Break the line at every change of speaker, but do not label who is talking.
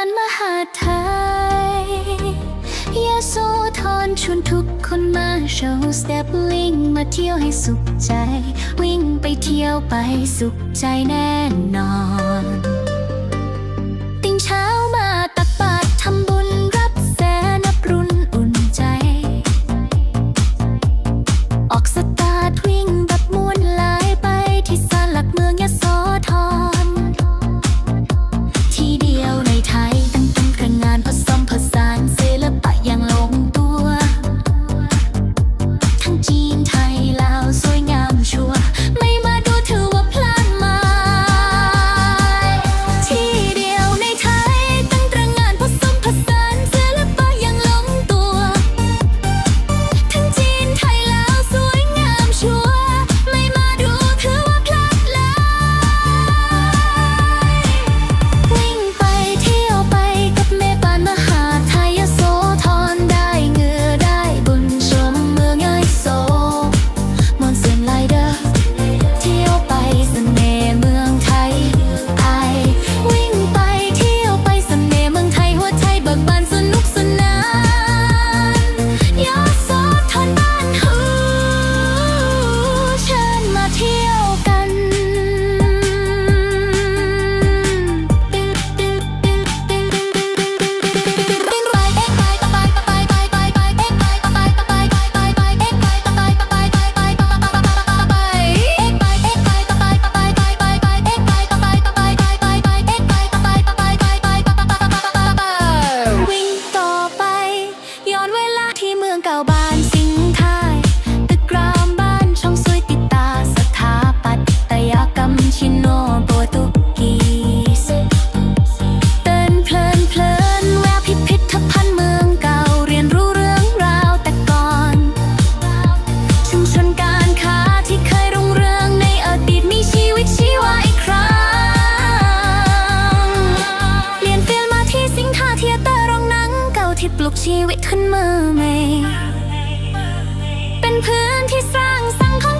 ันมหาไทยยโสธรชวนทุกคนมาโชว์สเตปลิงมาเที่ยวให้สุขใจ วิ่งไปเที่ยวไปสุขใจแน่นอน ที่ปลุกชีวิตขึ้นมือใหม่เป็นพื้นที่สร้างสังคม